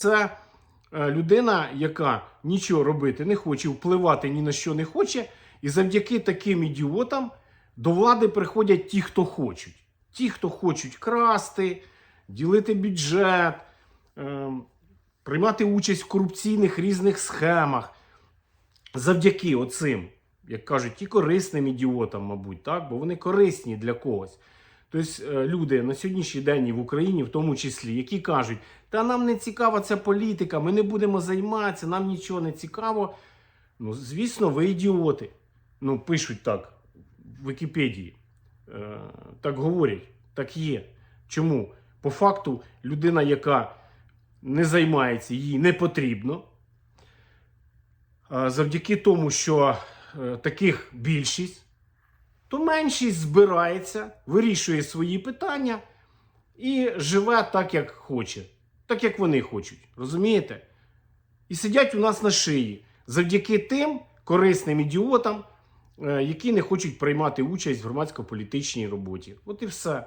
Це е, людина, яка нічого робити не хоче, впливати ні на що не хоче, і завдяки таким ідіотам до влади приходять ті, хто хочуть. Ті, хто хочуть красти, ділити бюджет, е, приймати участь в корупційних різних схемах. Завдяки оцим, як кажуть, і корисним ідіотам, мабуть, так? бо вони корисні для когось. Тобто е, люди на сьогоднішній день в Україні, в тому числі, які кажуть, та нам не цікава ця політика, ми не будемо займатися, нам нічого не цікаво. Ну, звісно, ви ідіоти. Ну, пишуть так в Вікіпедії. Е, так говорять, так є. Чому? По факту, людина, яка не займається, їй не потрібно. А Завдяки тому, що е, таких більшість, то меншість збирається, вирішує свої питання і живе так, як хоче, так як вони хочуть. Розумієте? І сидять у нас на шиї завдяки тим корисним ідіотам, е, які не хочуть приймати участь в громадсько-політичній роботі. От і все.